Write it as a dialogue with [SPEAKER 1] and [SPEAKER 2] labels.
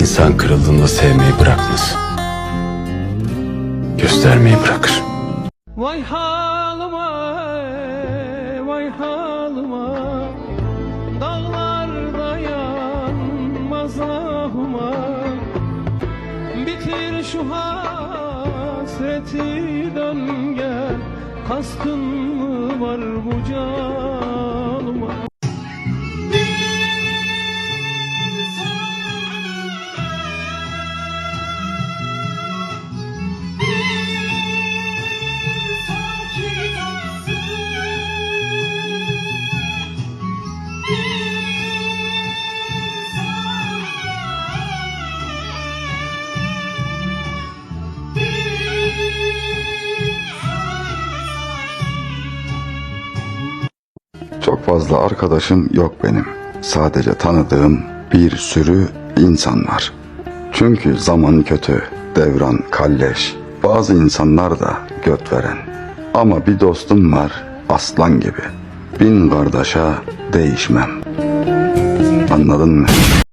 [SPEAKER 1] İnsan kırıldığında sevmeyi bırakmaz. Göstermeyi bırakır.
[SPEAKER 2] Vay halıma, vay halıma Dağlarda yanmaz ahıma Bitir şu hasreti dön gel Kaskın mı var bu canıma
[SPEAKER 3] fazla arkadaşım yok benim. Sadece tanıdığım bir sürü insan var. Çünkü zaman kötü, devran kalleş. Bazı insanlar da göt veren. Ama bir dostum var aslan gibi. Bin kardeşe değişmem. Anladın mı?